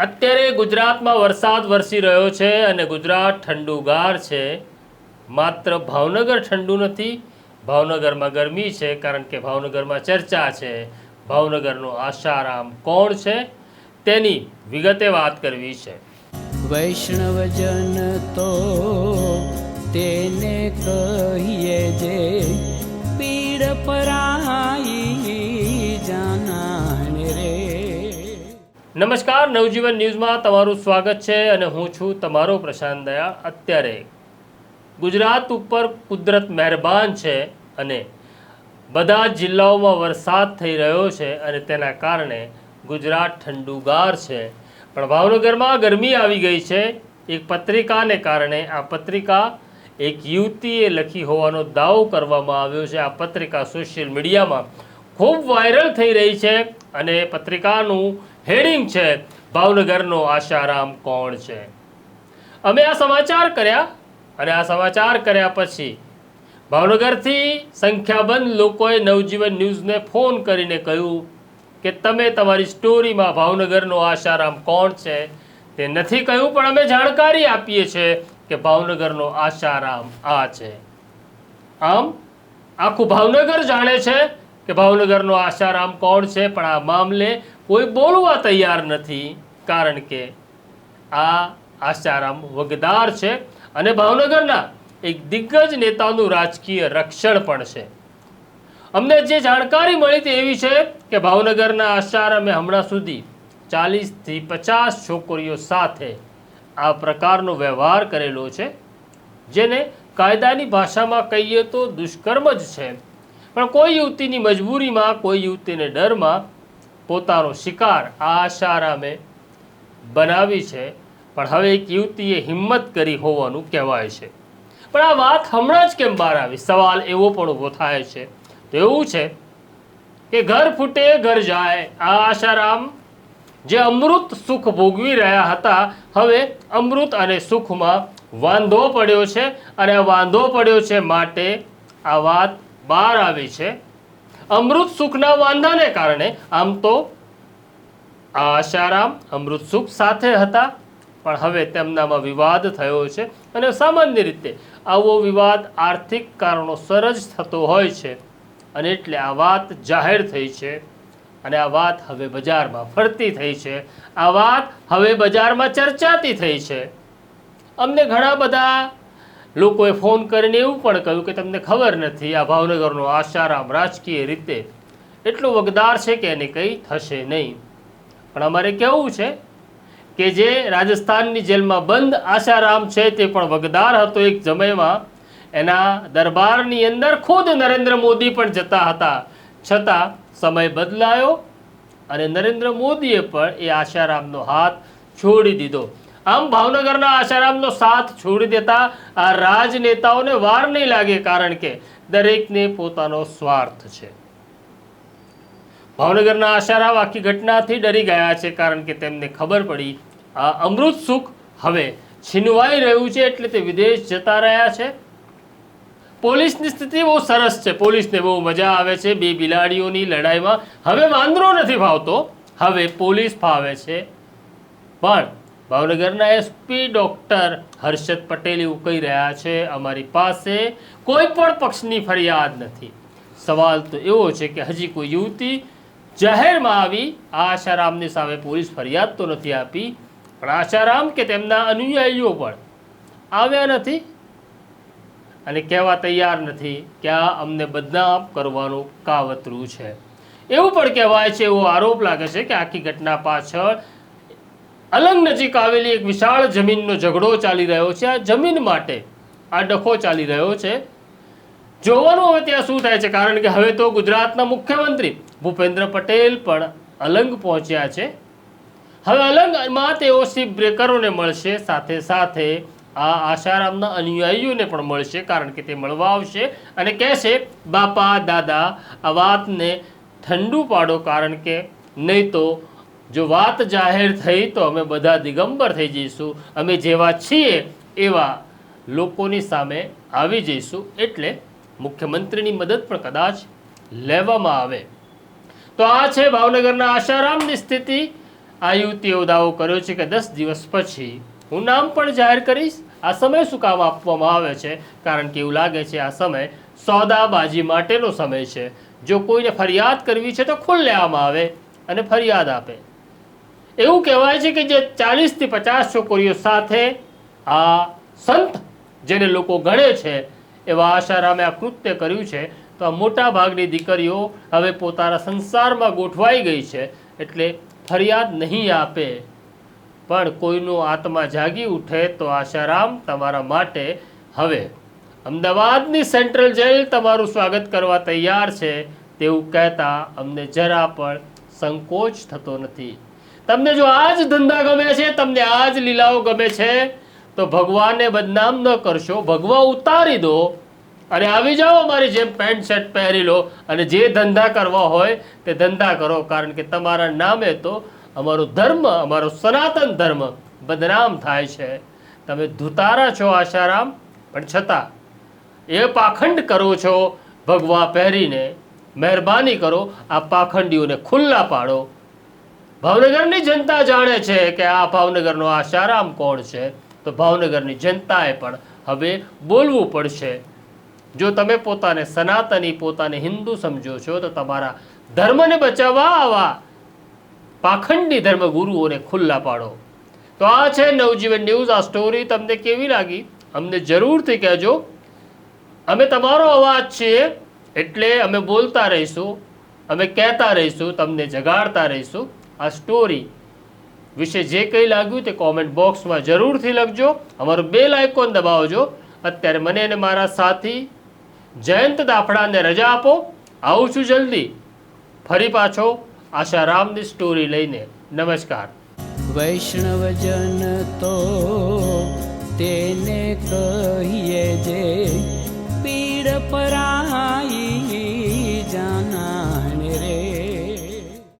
અત્યારે ગુજરાતમાં વરસાદ વરસી રહ્યો છે અને ગુજરાત ઠંડુગાર છે. માત્ર ભાવનગર ઠંડુ નથી, ભાવનગરમાં ગરમી છે કારણ કે ભાવનગરમાં ચર્ચા છે. ભાવનગરનો આશારામ કોણ છે તેની વિગતે વાત કરવી છે. વૈષ્ણવજન તો તેને કહીએ જે પીડ પરાઈ નમસ્કાર, નવજીવન ન્યૂઝમાં તમારું સ્વાગત છે અને હું છું તમારો પ્રશાંત દયા. અત્યારે ગુજરાત ઉપર કુદરત મહેરબાન છે અને બધા જિલ્લાઓમાં વરસાદ થઈ રહ્યો છે અને તેના કારણે ગુજરાત ઠંડુગાર છે. પણ ભાવનગરમાં ગરમી આવી ગઈ છે. એક પત્રિકાને કારણે આ પત્રિકા એક યુવતીએ લખી હોવાનો દાવો કરવામાં આવ્યો છે. આ પત્રિકા સોશિયલ મીડિયામાં ખૂબ વાયરલ થઈ રહી છે અને પત્રિકાનું હેડિંગ છે. ભાવનગરનો આશારામ કોણ છે? અમે આ સમાચાર કર્યા અને આ સમાચાર કર્યા પછી ભાવનગરથી સંખ્યાબંધ લોકોએ નવજીવન ન્યૂઝને ફોન કરીને કહ્યું કે તમે તમારી સ્ટોરીમાં ભાવનગરનો આશારામ કોણ છે તે નથી કહ્યું, પણ અમે જાણકારી આપીએ છીએ કે ભાવનગરનો આશારામ આ છે. આમ, આખું ભાવનગર જાણે છે કે ભાવનગરનો આશારામ કોણ છે, પણ આ મામલે કોઈ બોલવા તૈયાર નથી, કારણ કે આ આશારામ વગદાર છે અને ભાવનગરના એક દિગ્ગજ નેતાનું રાજકીય રક્ષણ પણ છે. અમને જે જાણકારી મળી તે એવી છે કે ભાવનગરના આશારામે હમણાં સુધી ચાલીસથી પચાસ છોકરીઓ સાથે આ પ્રકારનો વ્યવહાર કરેલો છે, જેને કાયદાની ભાષામાં કહીએ તો દુષ્કર્મ જ છે. પણ કોઈ યુવતીની મજબૂરીમાં, કોઈ યુવતીને ડરમાં પોતાનો શિકાર આ આશારામે બનાવી છે. પણ હવે એક યુવતીએ હિંમત કરી હોવાનું કહેવાય છે. પણ આ વાત હમણાં જ કેમ બહાર આવી? સવાલ એવો પણ ઊભો થાય છે. તો એવું છે કે ઘર ફૂટે, ઘર જાય. આ આશારામ જે અમૃત સુખ ભોગવી રહ્યા હતા, હવે અમૃત અને સુખમાં વાંધો પડ્યો છે અને વાંધો પડ્યો છે માટે આ વાત બહાર આવી છે. અમૃત સુખના વાંધાને કારણે આમ તો આશારામ અમૃત સુખ સાથે હતા, પણ હવે તેમનામાં વિવાદ થયો છે અને સામાન્ય રીતે આવો વિવાદ આર્થિક કારણોસર જ થતો હોય છે અને એટલે આ વાત જાહેર થઈ છે અને આ વાત હવે બજારમાં ફરતી થઈ છે. આ વાત હવે બજારમાં ચર્ચાતી થઈ છે. અમને ઘણા બધા લોકોએ ફોન કરીને એવું પણ કહ્યું કે તમને ખબર નથી, આ ભાવનગરનો આશારામ રાજકીય રીતે એટલો વગદાર છે કે એને કંઈ થશે નહીં. પણ અમારે કહેવું છે કે જે રાજસ્થાનની જેલમાં બંધ આશારામ છે તે પણ વગદાર હતો એક જમયમાં એના દરબારની અંદર ખુદ નરેન્દ્ર મોદી પણ જતા હતા. છતાં સમય બદલાયો અને નરેન્દ્ર મોદીએ પણ એ આશારામનો હાથ છોડી દીધો. આમ ભાવનગરના આશારામનો સાથ છોડી દેતા આ રાજનેતાઓને વાર નહીં લાગે કારણ કે દરેકને પોતાનો સ્વાર્થ છે. ભાવનગરના આશારામ આખી ઘટનાથી ડરી ગયા છે કારણ કે તેમને ખબર પડી, આ અમૃત સુખ હવે છીનવાઈ રહ્યું છે એટલે તે વિદેશ જતા રહ્યા છે. પોલીસની સ્થિતિ બહુ સરસ છે, પોલીસને બહુ મજા આવે છે, બે બિલાડીઓની લડાઈમાં હવે વાંદરો નથી ભાવતો હવે પોલીસ ફાવે છે. પણ ભાવનગરના એસપી ડોક્ટર હર્ષદ પટેલ એવું કહી રહ્યા છે, અમારી પાસે કોઈ પણ પક્ષની ફરિયાદ નથી. સવાલ તો એવો છે કે હજી કોઈ યુવતી જાહેરમાં આવી આશારામની સામે પોલીસ ફરિયાદ તો નથી આપી, પણ આશારામ કે તેમના અનુયાયીઓ પણ આવ્યા નથી અને કહેવા તૈયાર નથી કે આ અમને બદનામ કરવાનું કાવતરું છે. એવું પણ કહેવાય છે, એવો આરોપ લાગે છે કે આખી ઘટના પાછળ અલંગ નજીક આવેલી એક વિશાળ જમીનનો ઝઘડો ચાલી રહ્યો છે. આ જમીન માટે આ ડખો ચાલી રહ્યો છે. જોવાનું હવે ત્યાં શું થાય છે? કારણ કે હવે તો ગુજરાતના મુખ્યમંત્રી ભૂપેન્દ્ર પટેલ પણ અલંગ પહોંચ્યા છે. હવે અલંગમાં તેઓ શિપ બ્રેકરોને મળશે. સાથે સાથે આ આશારામના અનુયાયીઓને પણ મળશે, કારણ કે તે મળવા આવશે અને કહેશે, બાપા, દાદા, આ વાતને ઠંડુ પાડો, કારણ કે નહીં તો જો વાત જાહેર થઈ તો અમે બધા દિગંબર થઈ જઈશું. અમે જેવા છીએ એવા લોકોની સામે આવી જઈશું. એટલે મુખ્યમંત્રીની મદદ પણ કદાચ લેવામાં આવે. તો આ છે ભાવનગરના આશારામની સ્થિતિ. આ યુવતીઓ દાવો કર્યો છે કે દસ દિવસ પછી હું નામ પણ જાહેર કરીશ. આ સમય શું કામ આપવામાં આવે છે? કારણ કે એવું લાગે છે આ સમય સોદાબાજી માટેનો સમય છે. જો કોઈને ફરિયાદ કરવી છે તો ખુલ્લેઆમ આવે અને ફરિયાદ આપે. એવું કહેવાય છે કે જે ચાલીસથી પચાસ છોકરીઓ સાથે આ સંત જેને લોકો ગણે છે, એવા આશારામે આ કૃત્ય કર્યું છે, તો આ મોટા ભાગની દીકરીઓ હવે પોતાના સંસારમાં ગોઠવાઈ ગઈ છે, એટલે ફરિયાદ નહીં આપે. પણ કોઈનો આત્મા જાગી ઉઠે તો આશારામ તમારા માટે હવે અમદાવાદની સેન્ટ્રલ જેલ તમારું સ્વાગત કરવા તૈયાર છે, તેવું કહેતા અમને જરા પણ સંકોચ થતો નથી. તમને જો આ જ ધંધા ગમે છે, તમને આ જ લીલાઓ ગમે છે, તો ભગવાનને બદનામ ન કરશો. ભગવા ઉતારી દો અને આવી જાઓ અમારી જેમ પેન્ટ શર્ટ પહેરી લો અને જે ધંધા કરવા હોય તે ધંધા કરો, કારણ કે તમારા નામે તો અમારો ધર્મ, અમારો સનાતન ધર્મ બદનામ થાય છે. તમે ધુતારા છો આશારામ, પણ છતાં એ પાખંડ કરો છો ભગવા પહેરીને. મહેરબાની કરો, આ પાખંડીઓને ખુલ્લા પાડો. ભાવનગરની જનતા જાણે છે કે આ ભાવનગરનો આશારામ કોણ છે? તો ભાવનગરની જનતાએ પણ હવે બોલવું પડશે. જો તમે પોતાને સનાતની, પોતાને હિન્દુ સમજો છો, તો તમારા ધર્મને બચાવવા આવા પાખંડી ધર્મગુરુઓને ખુલ્લા પાડો. તો આ છે નવજીવન ન્યૂઝ. આ સ્ટોરી તમને કેવી લાગી? અમને જરૂરથી કહેજો. અમે તમારો અવાજ છીએ એટલે અમે બોલતા રહીશું, અમે કહેતા રહીશું, તમને જગાડતા રહીશું. આ સ્ટોરી વિશે જે કંઈ લાગ્યું તે કોમેન્ટ બોક્સમાં જરૂરથી લખજો. અમારું બેલ આઇકોન દબાવજો. અત્યારે મને અને મારા સાથી જયંત દાફડાને રજા આપો. આવું છું જલ્દી. ફરી પાછો આશારામની સ્ટોરી લઈને. નમસ્કાર. વૈષ્ણવજન તો તેને કહીએ જે પીડ પરા